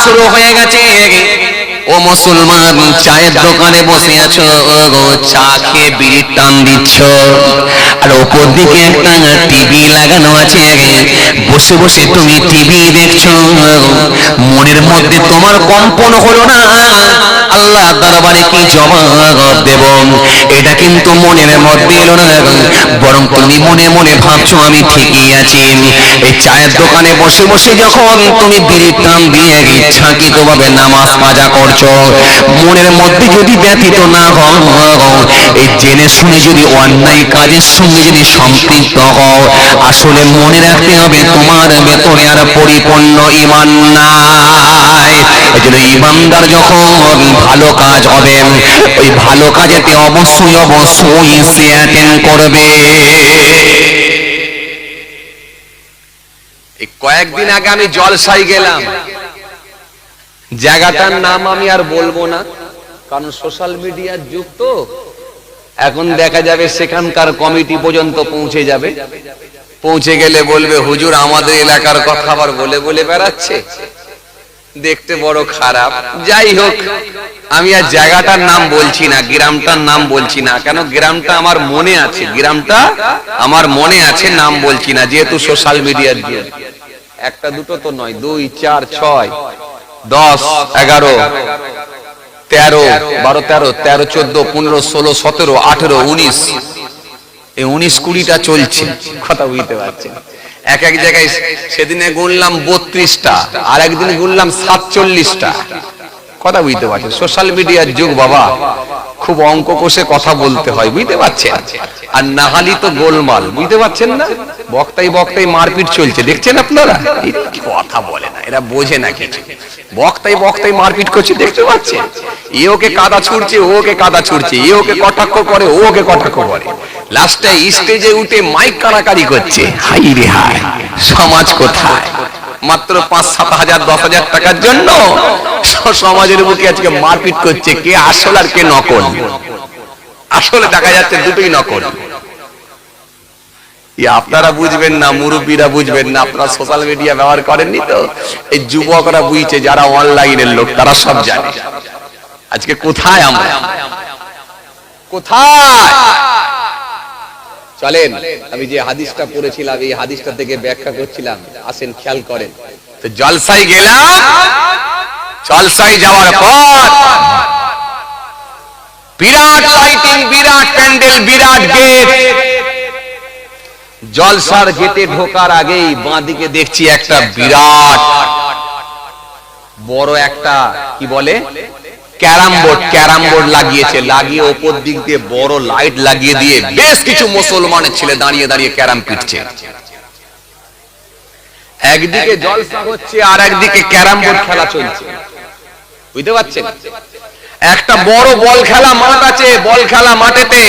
শুরু হয়ে গেছে ও মুসলমান, চায়ের দোকানে বসে আছো? গো চা খেয়ে বিড়ির টান দিচ্ছ। আর ওপর দিকে একটা টিভি লাগানো আছে বসে বসে তুমি টিভি দেখছ। মনের মধ্যে তোমার কম্পন হলো না। আল্লাহ দরবারে কি জবাব দেব? এটা কিন্তু মনের মধ্যে এলো না। বরং তুমি মনে মনে ভাবছ, আমি ঠিকই আছি। এই চায়ের দোকানে বসে বসে যখন তুমি বিড়ির টান দিয়ে ইচ্ছাকৃত ভাবে নামাজ মাজা করছ মনের মধ্যে যদি ব্যতীত না হও, এই জেনে শুনে যদি অন্যায় কাজের সঙ্গে যদি সম্পৃক্ত হও, আসলে মনে রাখতে হবে তোমার ভেতরে আর পরিপূর্ণ ইমান নাই। ইমানদার যখন ভালো কাজ হবে, ওই ভালো কাজেতে অবশ্যই অবশ্যই সে অ্যাটেন্ড করবে। কয়েকদিন আগে আমি জলসাই গেলাম। জায়গাটার নাম আমি আর বলব না। কারণ সোশ্যাল মিডিয়ার যুগ তো। এখন দেখা যাবে সেখানকার কমিটি পর্যন্ত পৌঁছে যাবে। পৌঁছে গেলে বলবে হুজুর আমাদের এলাকার কথা আবার বলে বলে বেড়াচ্ছে। দেখতে বড় খারাপ। যাই হোক আমি আর জায়গাটার নাম বলছি না গ্রামটার নাম বলছি না। কেন গ্রামটা আমার মনে আছে? গ্রামটা আমার মনে আছে নাম বলছি না যেহেতু সোশ্যাল মিডিয়ার একটা দুটো তো নয় দুই চার ছয়। দশ এগারো তেরো বারো তেরো তেরো চোদ্দ পনেরো ষোলো সতেরো আঠেরো উনিশ। এই উনিশ কুড়িটা চলছে। কথা বুঝতে পারছেন এক এক জায়গায় সেদিনে গুনলাম বত্রিশটা আর একদিন গুনলাম সাতচল্লিশটা। কথা বুঝতে পারছেন সোশ্যাল মিডিয়ার যুগ বাবা। খুব অঙ্ক কষে কথা বলতে হয় বুঝতে পারছেন? আর নাহালি তো গোলমাল বুঝতে পারছেন না? বক্তাই বক্তাই মারপিট চলছে দেখছেন আপনারা? কথা বলে না এরা বোঝে না কিছু। বক্তাই বক্তাই মারপিট করছে, দেখতে পাচ্ছেন এ ওকে কাদা ছুড়ছে, ও ওকে কাদা ছুড়ছে, এ ওকে কটাক্ষ করে, ও ওকে কটাক্ষ করে। লাস্টে স্টেজে উঠে মাইক কারাকারি করছে। হাই রে হাই, সমাজ কোথায়? মাত্র পাঁচ, সাত হাজার, দশ হাজার টাকার জন্য সমাজের বুকে আজকে মারপিট করছে, কে আসল আর কে নকল। আসলে দেখা যাচ্ছে দুটোই নকল। আপনারা বুঝবেন না, মুরব্বীরা বুঝবেন না, আপনারা সোশ্যাল মিডিয়া ব্যবহার করেননি তো? এই যুবকরা বুঝছে, যারা অনলাইনের লোক, তারা সব জানে। আজকে কোথায় আমরা? কোথায়? চলেন, আমি যে হাদিসটা পড়েছিলাম, এই হাদিসটা থেকে ব্যাখ্যা করছিলাম, আসেন খেয়াল করেন। তো জলসাই গেলাম জলসাই যাওয়ার পর বিরাট লাইটিং বিরাট প্যান্ডেল বিরাট গেট জলসার গেটে ঢোকার আগেই বাঁদিকে দেখছি একটা বিরাট, বড় একটা, কি বলে? ক্যারাম বোর্ড ক্যারাম বোর্ড লাগিয়েছে, লাগিয়ে ওপর দিক দিয়ে বড় লাইট লাগিয়ে দিয়ে বেশ কিছু মুসলমানের ছেলে দাঁড়িয়ে দাঁড়িয়ে ক্যারাম পিটছে। একদিকে জলসা হচ্ছে আর একদিকে ক্যারাম বোর্ড খেলা চলছে। বুঝতে পারছেন? একটা বড় বল খেলা মাঠ আছে, বল খেলা মাঠেতে।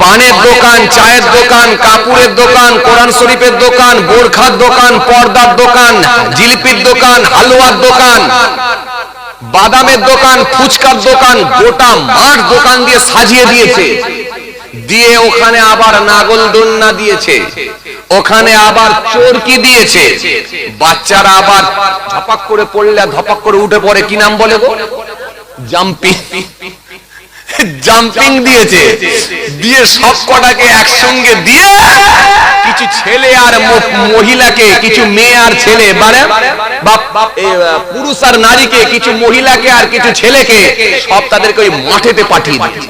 পানের দোকান চায়ের দোকান কাপড়ের দোকান কোরআন শরীফের দোকান বোরখার দোকান পর্দার দোকান জিলিপির দোকান হালুয়ার দোকান বাদামের দোকান ফুচকার দোকান গোটা মাঠ দোকান দিয়ে সাজিয়ে দিয়েছে। দিয়ে ওখানে আবার নাগল দন্না দিয়েছে। ওখানে আবার চরকি দিয়েছে। বাচ্চারা আবার ধপাক করে পড়লে ধপাক করে উঠে পড়ে কি নাম বলে গো? জাম্পিং। জাম্পিং দিয়েছে। দিয়ে সব কটাকে একসঙ্গে দিয়ে কিছু ছেলে আর মহিলাকে কিছু মেয়ে আর ছেলে মানে পুরুষ আর নারীকে কিছু মহিলাকে আর কিছু ছেলেকে সব তাদেরকে ওই মাঠেতে পাঠিয়ে দিয়েছে।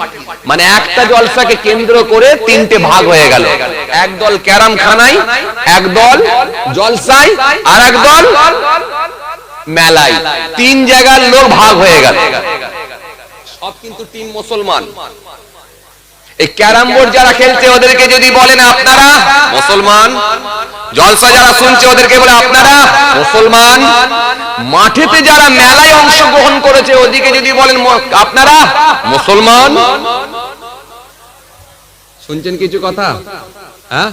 মানে একটা জলসাকে কেন্দ্র করে তিনটে ভাগ হয়ে গেল। একদল ক্যারাম খানাই একদল জলসাই আর একদল মেলায়। তিন জায়গার লোক ভাগ হয়ে গেল। সব কিন্তু টিম মুসলমান। এই ক্যারাম বোর্ড যারা খেলছে, ওদেরকে যদি বলেন আপনারা, মুসলমান। জলসা যারা শুনছে, ওদেরকে বলে আপনারা, মুসলমান। মাঠেতে যারা মেলায় অংশগ্রহণ করেছে, ওদিকে যদি বলেন আপনারা, মুসলমান। শুনছেন কিছু কথা? হ্যাঁ?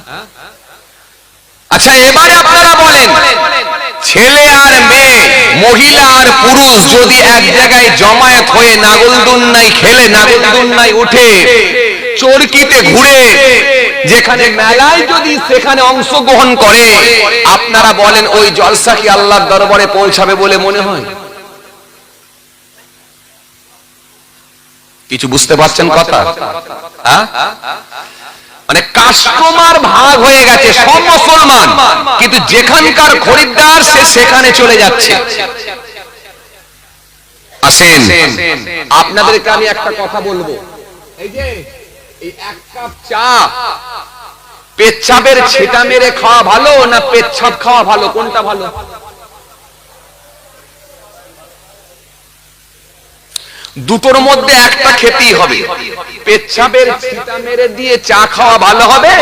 আচ্ছা এবারে আপনারা বলেন, ছেলে আর মেয়ে। মহিলা আর পুরুষ যদি এক জায়গায় জমায়েত হয়ে নাগলদুন্নাই খেলে নাগলদুন্নাই উঠে, চরকিতে ঘুরে, যেখানে মেলায় যদি সেখানে অংশগ্রহণ করে, আপনারা বলেন ওই জলসা কি আল্লাহর দরবারে পৌঁছাবে বলে মনে হয় কিছু বুঝতে পারছেন কথা হ্যাঁ? মানে কাস্টমার ভাগ হয়ে গেছে, সব মুসলমান। কিন্তু যেখানকার খরিদ্দার সে সেখানে চলে যাচ্ছে। আসেন। আপনাদেরকে আমি একটা কথা বলব। এই যে, এই এক কাপ চা পেচ্ছাবের ছেটা মেরে খাওয়া ভালো না পেচ্ছাব খাওয়া ভালো? কোনটা ভালো? দুটোর মধ্যে একটা খেতেই হবে। পেচ্ছাপের ছিটা মেরে দিয়ে চা খাওয়া ভালো হবে?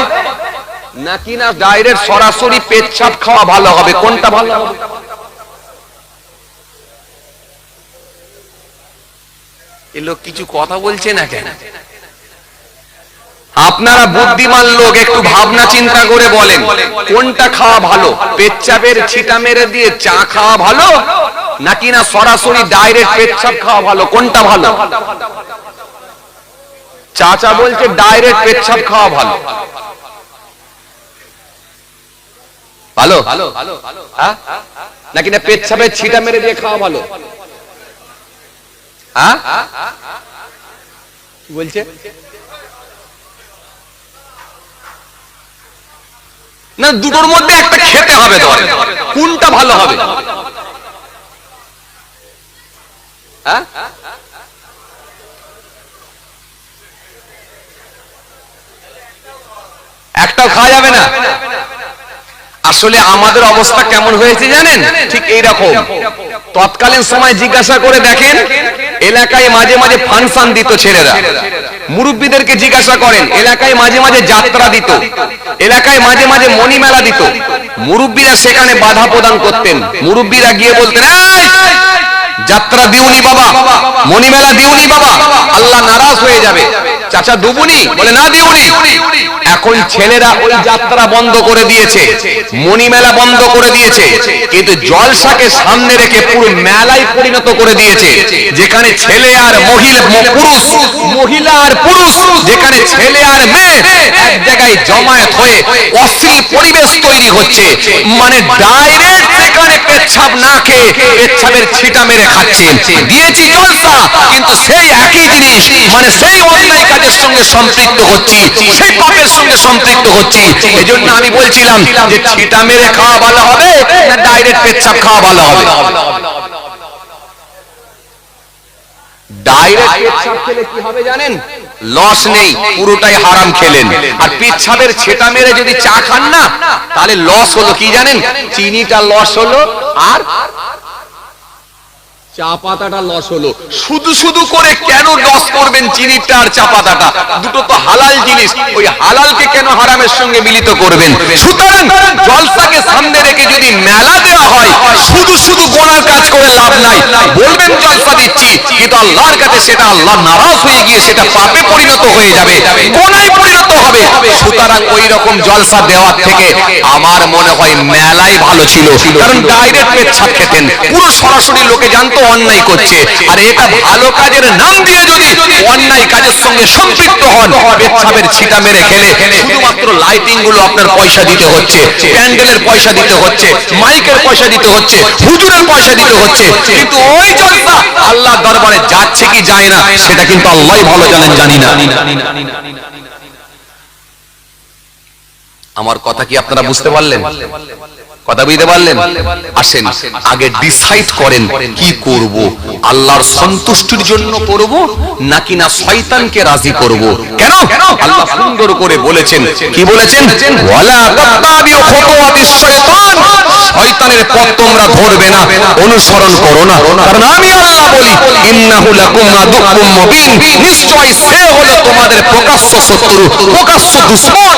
নাকি না ডাইরেক্ট সরাসরি পেচ্ছাপ খাওয়া ভালো হবে? কোনটা ভালো হবে? এ লোক কিছু কথা বলছে না কেন? আপনারা বুদ্ধিমান লোক, একটু ভাবনা চিন্তা করে বলেন, কোনটা খাওয়া ভালো? পেচ্ছাপের ছিটা মেরে দিয়ে চা খাওয়া ভালো? নাকি না সরাসরি ডাইরেক্ট পেচ্ছাপ খাওয়া ভালো? কোনটা ভালো? চাচা বলছে ডাইরেক্ট পেচ্ছাপ খাওয়া ভালো। ভালো? হ্যাঁ? নাকি না পেচ্ছাপের ছিটা মেরে দিয়ে খাওয়া ভালো? হ্যাঁ? বলছে? না, দুটোর মধ্যে একটা খেতে হবে ধরে। কোনটা ভালো হবে? হ্যাঁ? একটাও খাওয়া যাবে না? আসলে আমাদের অবস্থা কেমন হয়েছে জানেন? ঠিক এইরকম। তৎকালীন সময় জিজ্ঞাসা করে দেখেন এলাকায় মাঝে মাঝে ফাংশন দিত ছেলেরা। মুরব্বীদেরকে জিজ্ঞাসা করেন, এলাকায় মাঝে মাঝে যাত্রা দিত? এলাকায় মাঝে মাঝে মণিমেলা দিত। মুরব্বীরা সেখানে বাধা প্রদান করতেন। মুরব্বীরা গিয়ে বলতেন যাত্রা দিউনি বাবা মণিমেলা দিউনি বাবা, আল্লাহ নারাজ হয়ে যাবে। চাচা দুবুনি? বলে, না দিউনি এখন ছেলেরা ওই যাত্রা বন্ধ করে দিয়েছে। মণিমেলা বন্ধ করে দিয়েছে। কিন্তু জলসাকে সামনে রেখে পুরো মেলায় পরিণত করে দিয়েছে। যেখানে ছেলে আর মহিলা পুরুষ মহিলা আর পুরুষ যেখানে ছেলে আর মেয়ে এক জায়গায় জমায়েত হয়ে অশ্লীল পরিবেশ তৈরি হচ্ছে। মানে ডাইরেক্ট সেখানে পেচ্ছাপ না খেয়ে পেচ্ছাপের ছিটা মেরে খাচ্ছে। দিয়েছি জলসা কিন্তু সেই একই জিনিস মানে সেই সঙ্গে সম্পৃক্ত হচ্ছি, সেই পাপের সঙ্গে সম্পৃক্ত হচ্ছি। এই জন্য আমি বলছিলাম যে ছিটা মেরে খাওয়া ভালো হবে না ডাইরেক্ট পেচ্ছাপ খাওয়া ভালো হবে? লস নেই, পুরোটাই হারাম খেলেন। আর পেচ্ছাপের ছেটা মেরে যদি চা খান না, তাহলে লস হলো কি জানেন? চিনিটা লস হলো, আর চা পাতাটা লস হলো। শুধু শুধু করে কেন লস করবেন চিনিটা আর চা পাতাটা? দুটো তো হালাল জিনিস। ওই হালালকে কেন হারামের সঙ্গে মিলিত করবেন? সুতরাং জলসাকে সামনে রেখে যদি মেলা দেওয়া হয়, শুধু শুধু গোনার কাজ করে লাভ নাই। বলবেন জলসা দিচ্ছি কিন্তু আল্লাহর কাছে সেটা আল্লাহ নারাজ হয়ে গিয়ে সেটা পাপে পরিণত হয়ে যাবে গোনায় পরিণত হবে। সুতরাং ওই রকম জলসা দেওয়ার থেকে আমার মনে হয় ভালো ছিল। কারণ ডাইরেক্ট খেতেন। পুরো সরাসরি লোকে জানতো অন্যায় করছে। আর এটা ভালো কাজের নাম দিয়ে যদি অন্যায় কাজের সঙ্গে সম্পৃক্ত হন, পেচ্ছাপের ছিটা মেরে খেলে শুধুমাত্র লাইটিংগুলো আপনার পয়সা দিতে হচ্ছে প্যান্ডেলের পয়সা দিতে হচ্ছে মাইকের পয়সা দিতে হচ্ছে, হুজুরের পয়সা দিতে হচ্ছে। কিন্তু ওই জলসা। আল্লাহ দরবারে যাচ্ছে কি যায় না, সেটা কিন্তু আল্লাহ ভালো জানেন, জানি না। আমার কথা কি আপনারা বুঝতে পারলেন? কথা বুঝতে পারলেন? আসেন, আগে ডিসাইড করেন কি করব? আল্লাহর সন্তুষ্টির জন্য করব নাকি না শয়তানকে রাজি করব? কেন? আল্লাহ সুন্দর করে বলেছেন। কি বলেছেন? ওয়ালা তাত্তাবিউ খুতুওয়াতিশ শয়তান শয়তানের পথ তোমরা ধরবে না, অনুসরণ করো না। কারণ আমি আল্লাহ বলি, ইন্নাহু লাকুম আদুকুম মুবিন। নিশ্চয় সে হলো তোমাদের প্রকাশ্য শত্রু, প্রকাশ্য দুশমন।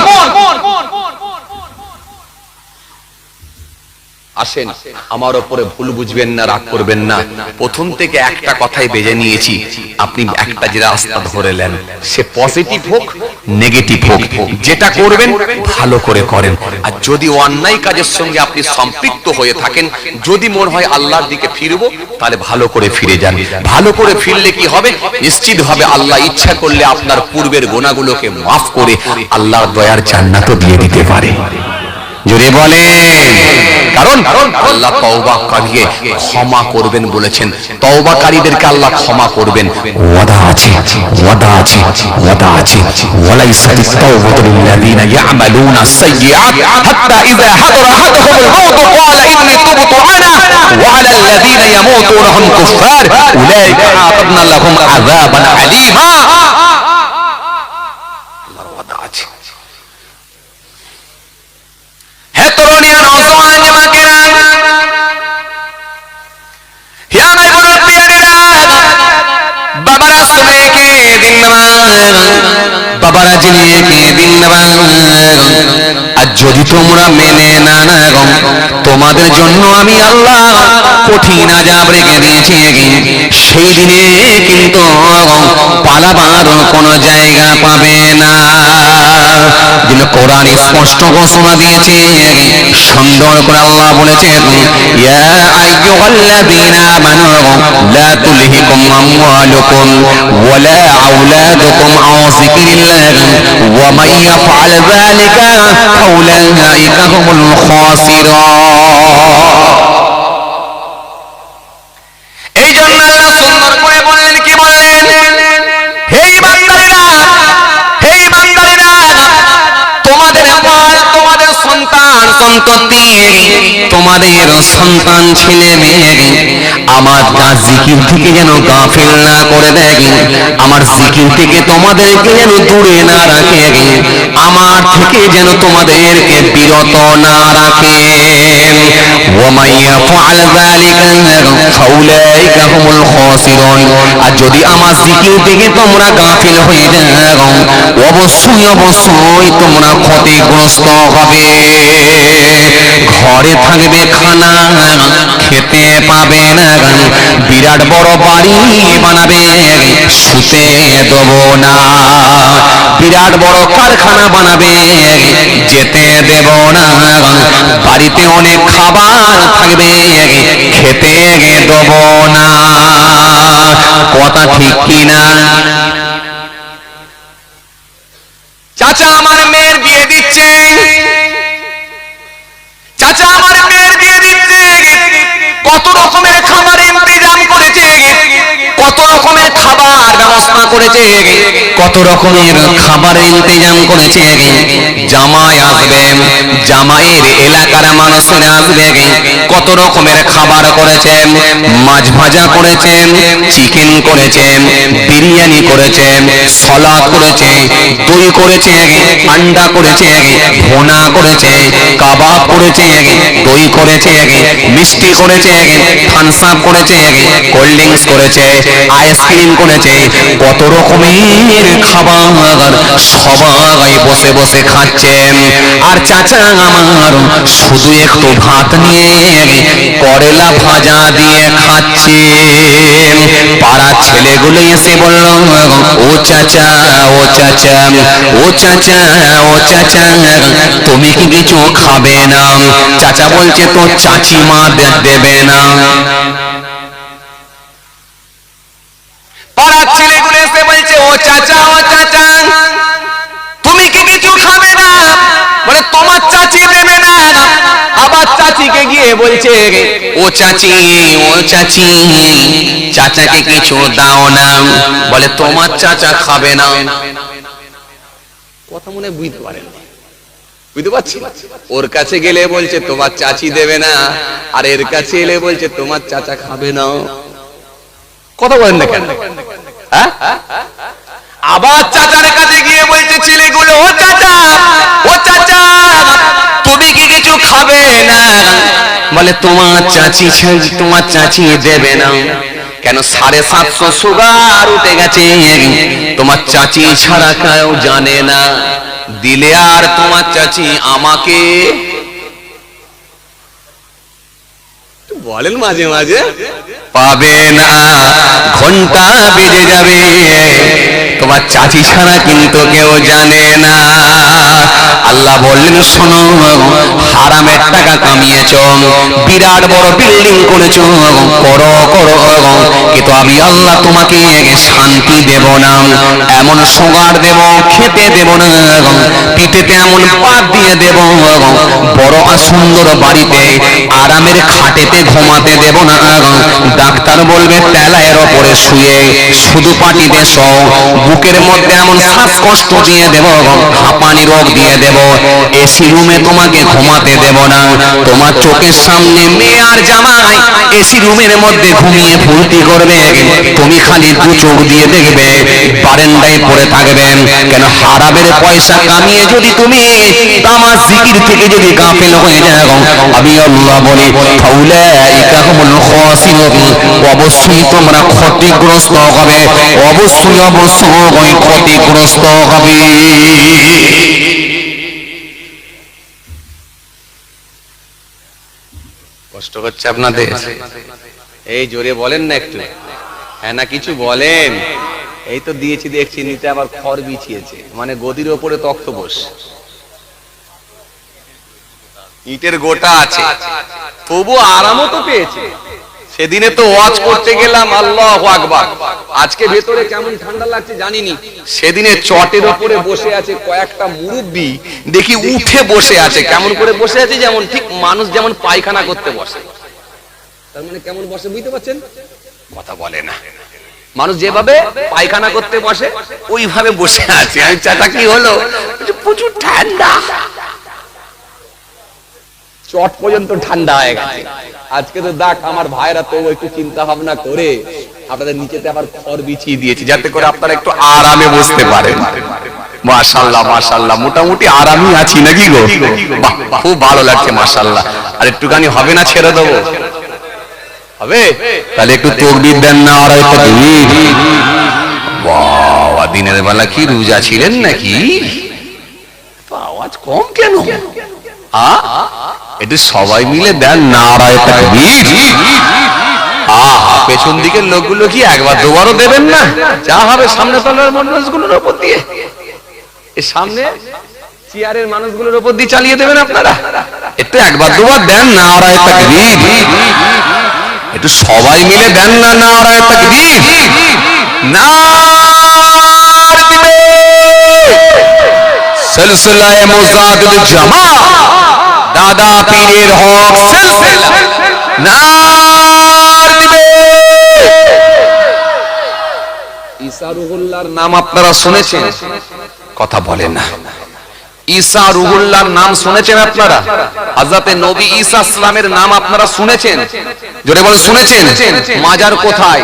আসেন, আমার ওপরে ভুল বুঝবেন না, রাগ করবেন না। প্রথম থেকে একটা কথাই বেজে নিয়েছি, আপনি একটা যে রাস্তা ধরে নেন, সে পজিটিভ হোক নেগেটিভ হোক, যেটা করবেন, ভালো করে করেন। আর যদি অন্যায় কাজের সঙ্গে আপনি সম্পৃক্ত হয়ে থাকেন, যদি মনে হয় আল্লাহর দিকে ফিরবো, তাহলে ভালো করে ফিরে যান। ভালো করে ফিরলে কি হবে? নিশ্চিত হবে আল্লাহ ইচ্ছা করলে আপনার পূর্বের গোনাগুলোকে মাফ করে আল্লাহর দয়ার জান্নাতও দিয়ে দিতে পারে। জোরে বলে কারণ আল্লাহ তওবাকারীকে ক্ষমা করবেন বলেছেন তওবাকারীদেরকে আল্লাহ ক্ষমা করবেন ওয়াদা আছে ওয়াদা আছে ওয়াদা আছে ওয়ালাইসাত التوبة للذين يعملون السيئات حتى إذا حضر أحدهم الموت قال إني تبت أنا وعلى الذين يموتون هم كفار أولئك أعتدنا لهم عذابا أليما হে তরুণিয়া নওজওয়ান যুবকেরা বাবারা কে দিন আর যদি তোমরা মেনে না না তোমাদের জন্য আমি আল্লাহ কঠিন আজাব রেখে দিয়েছি সেই দিনে কিন্তু পালাবার কোনো জায়গা পাবে না। দিল কোরআন স্পষ্ট ঘোষণা দিয়েছে সুন্দর করে আল্লাহ বলেছেন, ইয়া আইয়ুহাল্লাযীনা আমানু, লা তুলহিকুম আমওয়ালুকুম ওয়ালা আওলাদুকুম আন যিকরিল্লাহ ওয়া মান ইয়াফআল যালিকা ফাউলাইকা হুমুল খাসিরুন. সন্ততি তোমাদের সন্তান ছেলে মেয়ে আমার জিকির থেকে যেন না করে আমার জিকির থেকে তোমাদেরকে যেন দূরে না রাখে, আমার থেকে যেন তোমাদেরকে বিরত না রাখে। আর যদি আমার জিকির থেকে তোমরা গাফিল হয়ে যাও, অবশ্যই অবশ্যই তোমরা ক্ষতিগ্রস্ত হবে। ঘরে থাক থাকবে খানা। খেতে পাবে না বিরাট বড় বাড়ি বানাবে। শুতে দেব না। বিরাট বড় কারখানা বানাবে। যেতে দেব না। বাড়িতে অনেক খাবার থাকবে। খেতে দেব না। কথা ঠিক কিনা? চাচা আমার মেয়ের বিয়ে দিচ্ছে। চাচা কত রকমের খাবার ইন্তজাম করেছে? কত রকমের ব্যবস্থা করেছে। কত রকমের খাবার ইন্তজাম করেছে। জামাই আসবে, জামাইয়ের এলাকার মানুষেরা আসবে। কত রকমের খাবার করেছেন মাছ ভাজা করেছেন চিকেন করেছেন বিরিয়ানি করেছেন সলাদ করেছে, দই করেছে, আন্ডা করেছে, ভোনা করেছে, কাবাব করেছে, দই করেছে, মিষ্টি করেছে, থামস আপ করেছে, কোল্ড ড্রিঙ্কস করেছে, আইসক্রিম করেছে কত রকমের খাবার সবাই বসে বসে খাচ্ছেন। আর চাচা আমার শুধু একটু ভাত নিয়ে করলা ভাজা দিয়ে খাচ্ছে পাড়ার ছেলেগুলো এসে বলল, ও চাচা ও চাচা ও চাচা ও চাচা, তুমি কি কিছু খাবে না? চাচা বলছে, তো চাচি মা দেবে না পাড়ার ছেলেগুলো এসে বলছে ও চাচা ও চাচা তুমি কি কিছু খাবে না বলে তোমার চাচি দেবে না আবার চাচিকে গিয়ে বলছে, ও চাচি ও চাচি, চাচাকে কিছু দাও না। বলে, তোমার চাচা খাবে না। কথা মনে বুঝতে পারেন। বুঝতে পারছি ওর কাছে গেলে বলছে, তোমার চাচি দেবে না। আর এর কাছে এলে বলছে, তোমার চাচা খাবে না। কথা বলেন না কেন? হ্যাঁ? আবার চাচার বলে, তোমার চাচি তোমার চাচি দেবে না। কেন সাড়ে সাতশো সুগার উঠে গেছে। তোমার চাচি ছাড়া কেউ জানে না। দিলে আর তোমার চাচি আমাকে? বলেন মাঝে মাঝে। পাবে না, ঘণ্টা বেজে যাবে। তোমার চাচি ছাড়া কিন্তু কেউ জানে না। আল্লাহ বললেন, শোনো হারামের টাকা কামিয়েছ, বিরাট বড় বিল্ডিং করেছ, করো করো কিন্তু আমি আল্লাহ তোমাকে শান্তি দেব না, এমন সোগার দেব, খেতে দেব না, পিঠেতে এমন পাত দিয়ে দেব, বড় আর সুন্দর বাড়িতে, আরামের খাটেতে ঘুমাতে দেব না, ডাক্তার বলবে, তেলায়ের ওপরে শুয়ে, শুধু পাটিতে শো বুকের মধ্যে এমন শ্বাসকষ্ট দিয়ে দেব, হাঁপানি রোগ দিয়ে দেব এসি রুমে তোমাকে ঘুমাতে দেব না। তোমার চোখের সামনে মেয়ে আর জামাই এসি রুমের মধ্যে ঘুমিয়ে ফুর্তি করবে। তুমি খালি দু চোখ দিয়ে দেখবে, বারেন্দায় পড়ে থাকবেন কেন হারাবের পয়সা কামিয়ে যদি তুমি তামার জিকির থেকে যদি গাফেল হয়ে যাও, আমি আল্লাহ বলি অবশ্যই তোমরা ক্ষতিগ্রস্ত হবে, অবশ্যই অবশ্যই ক্ষতিগ্রস্ত হবে। কষ্ট হচ্ছে আপনাদের। এই জোরে বলেন না একটু। হ্যাঁ না, কিছু বলেন। এই তো দিয়েছি, দেখছি নিতে আবার খড় বিছিয়েছে। মানে গদির ওপরে তক্ত বস। ইটের গোটা আছে। তবু আরামও তো পেয়েছে। সেদিনে তো ওয়াজ করতে গেলাম আল্লাহ আকবার। আজকে ভেতরে কেমন ঠান্ডা লাগছে জানিনি। সেদিনে চটের উপরে বসে আছে কয়েকটা মুরব্বি দেখি উঠে বসে আছে কেমন করে বসে আছে যেমন ঠিক মানুষ যেমন পায়খানা করতে বসে। তার মানে কেমন বসে বুঝতে পারছেন? কথা বলে না। মানুষ যেভাবে পায়খানা করতে বসে ওইভাবে বসে আছে। আমি চাটা কি হলো? প্রচুর ঠান্ডা। চট পর্যন্ত ঠান্ডা হয়ে গেছে। আজকে তো দেখ, আমার ভাইরা তো একটু চিন্তা ভাবনা করে আপনাদের নিচেতে আবার খড় বিছিয়ে দিয়েছি, যাতে করে আপনারা একটু আরামে বসতে পারেন। মাশাল্লাহ মাশাল্লাহ মোটামুটি আরামই আছি নাকি গো? খুব ভালো লাগছে মাশাল্লাহ আর একটুখানি হবে না ছেড়ে দেবো? হবে? তাহলে একটু তকবির দেন না, আর বাবা দিনের বেলা কি রোজা ছিলেন নাকি? আওয়াজ কম কেন? আ? একটু সবাই মিলে দেন নারায় তাকবীর আহা পেছন দিকের লোকগুলো কি একবার দুবারও দেবেন না? যা হবে সামনে তলার মানুষগুলোর উপর দিয়ে। এর সামনে চেয়ারের মানুষগুলোর উপর দিয়ে চালিয়ে দেবেন আপনারা। একটু একবার দুবার দেন নারায় তাকবীর একটু সবাই মিলে দেন না নারায় তাকবীর সিলসিলায়ে মুজাদ্দিদ জামা দাদা পীরের হক নাম আপনারা শুনেছেন? কথা বলে না। ঈসা রুহুল্লাহর নাম শুনেছেন আপনারা? হযরতে নবী ঈসা ইসলামের নাম আপনারা শুনেছেন? জোরে বলে, শুনেছেন? মাজার কোথায়?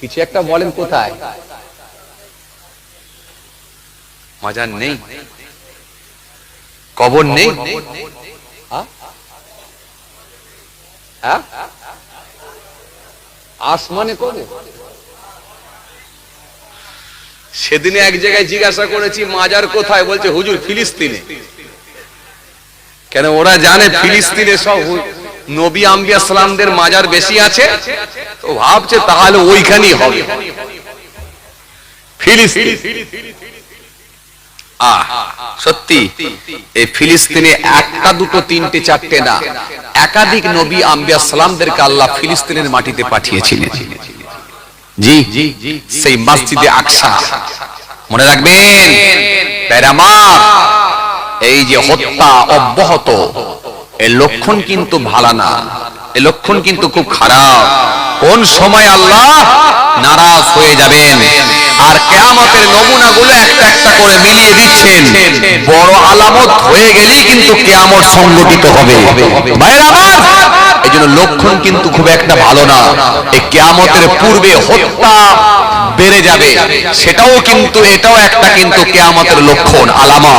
কিছু একটা বলেন কোথায়? মাজার নেই। কবর নেই? আসমানে কবর? সেদিনে এক জায়গায় জিজ্ঞাসা করেছি, মাজার কোথায়? বলছে, হুজুর, ফিলিস্তিনে। কেন ওরা জানে ফিলিস্তিনে সব নবী আম্বিয়া সালামদের মাজার বেশি আছে? তো ভাবছে তাহলে ওইখানেই হবে। ফিলিস্তিন। সত্যি, এই ফিলিস্তিনে একটা দুটো, তিনটে, চারটে না, একাধিক নবী আম্বিয়া সালামদেরকে আল্লাহ ফিলিস্তিনের মাটিতে পাঠিয়েছিলেন। জি, সেই মসজিদে আকসা। মনে রাখবেন? প্যারামার এই যে হত্যা অব্যাহত, এর লক্ষণ কিন্তু ভালো না, এর লক্ষণ কিন্তু খুব খারাপ। কোন সময় আল্লাহ নারাজ হয়ে যাবেন? আর কেয়ামতের নমুনাগুলো একটা একটা করে মিলিয়ে দিচ্ছেন। বড় আলামত হয়ে গেলেই কিন্তু কেয়ামত সংগঠিত হবে। ভাইয়ের এই জন্য লক্ষণ কিন্তু খুব একটা ভালো না। এই কেয়ামতের পূর্বে হত্যা বেড়ে যাবে। সেটাও কিন্তু, এটাও একটা কিন্তু কেয়ামতের লক্ষণ, আলামত।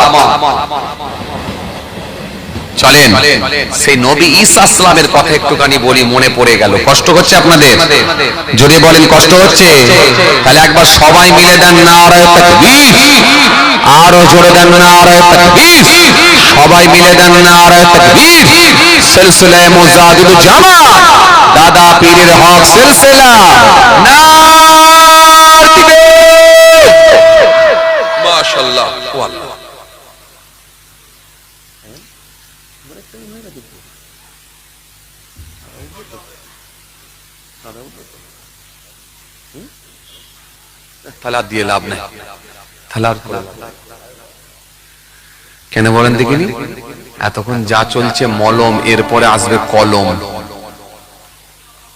চলেন। সেই নবী আসলামের কথা একটুখানি বলি মনে পড়ে গেল। কষ্ট হচ্ছে আপনাদের? যদি বলেন কষ্ট হচ্ছে তাহলে একবার সবাই মিলে দেন তাকবীর। আরও জোরে দেন সবাই মিলে দেন তাকবীর। সিলসিলায়ে মুজাহিদুল জামা দাদা পীরের হক সিলসিলা। নার আর দিয়ে লাভ নাই। নাই। কেন বলেন দেখিনি? এতক্ষণ যা চলছে মলম, এরপরে আসবে কলম।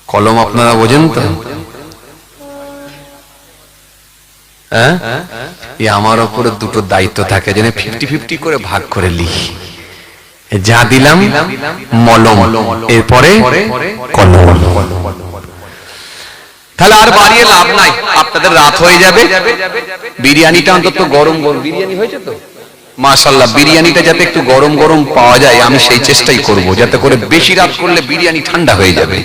কলম আপনারা বোঝেন তো? হ্যাঁ? আমার ওপরে দুটো দায়িত্ব থাকে, যেন ফিফটি ফিফটি করে ভাগ করে লিখি যা দিলাম, মলম, এরপরে কলম। তাহলে আর বাড়িয়ে লাভ নাই। আপনাদের রাত হয়ে যাবে। বিরিয়ানিটা অন্তত গরম গরম। বিরিয়ানি হয়েছে তো? মাশাল্লাহ বিরিয়ানিটা যাতে একটু গরম গরম পাওয়া যায়, আমি সেই চেষ্টাই করব। যাতে করে বেশি রাত করলে বিরিয়ানি ঠান্ডা হয়ে যাবে।